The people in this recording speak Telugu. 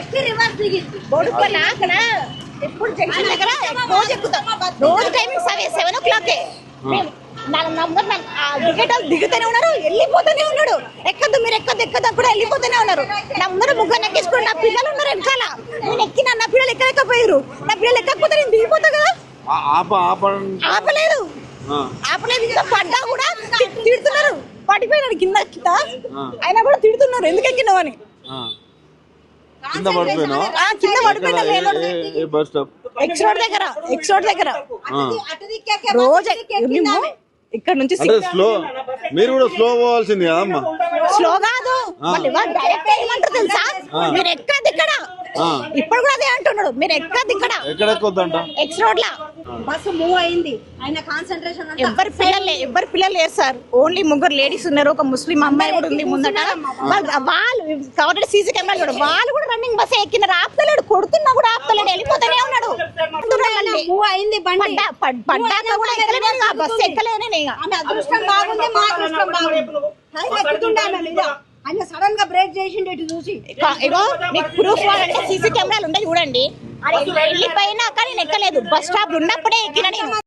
ఎక్కి రివర్స్ దిగింది. బొడుపల్ల అక్కడ ఎప్పుడు జంక్షన్ దగ్గర రోజు ఎక్కుతాం. రోజు timing seven seven o'clock దిగేట దిగుతూనే ఉన్నారు వెళ్ళిపోతూనే ఉన్నాడు. ఎక్కద్దు మీరు ఎక్కద్దు ఎక్కద్దు కూడా వెళ్ళిపోతూనే ఉన్నారు. నా ముందర ముగ్గురు ఎక్కించుకుని నా పిల్లలు ఉన్నారు వెనకాల. నేను ఎక్కిన నా పిల్లలు ఎక్కలేకపోయారు. నా పిల్లలు ఎక్కకపోతే నేను దిగిపోతా కదా. ఆ- ఆప ఆపండి. ఆపలేదు. ఆ. ఆపలేదు ఇంకా పడ్డా కూడా తిడుతున్నారు. పడిపోయినాడు కింద కింద. అయినా కూడా తిడుతున్నారు ఎందుకు ఎక్కినావు అని. ఆ. కింద పడిపోయినావా ఆ, కింద పడిపోయినా ఎక్కడ? లేనోడు ఏ- ఏ- ఏ బస్ స్టాప్? ఎక్స్ రోడ్ దగ్గర ఎక్స్ రోడ్ రోజు మేము. ఇక్కడ నుంచి అంటే స్లో మీరు కూడా స్లో పోవాల్సింది కదమ్మా స్లో కాదు. డైరెక్ట్ ఏమంటారు తెలుసా. మీరు ఇక్కడ. ఇప్పుడు కూడా అదే అంటున్నాడు. మీరు ఎక్కదు ఇక్కడ ఎక్స్ రోడ్ లా. బస్సు మూవ్ అయింది. ఆయన కాన్సన్ట్రేషన్ అంతా ఎవ్వరు పిల్లలు ఎవ్వరు పిల్లలు లేరు సార్. ఓన్లీ ముగ్గురు లేడీస్ ఉన్నారు. ఒక ముస్లిం అమ్మాయి కూడా ఉంది ముందట. వాళ్ళు వాళ్ళు కవరెడ్ సీసీ కెమెరాలు కూడా. వాళ్ళు కూడా రన్నింగ్ బస్ ఎక్కినారు ఆపుతలేడు కొడుతున్నా కూడా ఆపుతలేడు. వెళ్ళిపోతూనే ఉన్నాడు. మూవ్ అయింది బండి. పడ్డా పడ్- పడ్డాక కూడా ఎక్కలేను ఆ బస్సు ఎక్కలేనే నేను ఆమె అదృష్టం బాగుంది మా అదృష్టం బాగుంది. ఆయన సడన్గా బ్రేక్ చేసిండు ఇటు చూసి. ఇగో మీకు ప్రూఫ్ అంటే సీసీ కెమెరాలు ఉంటాయి చూడండి. అది వెళ్ళిపోయినా కానీ ఎక్కలేదు బస్ స్టాప్ ఉన్నప్పుడే ఎక్కిన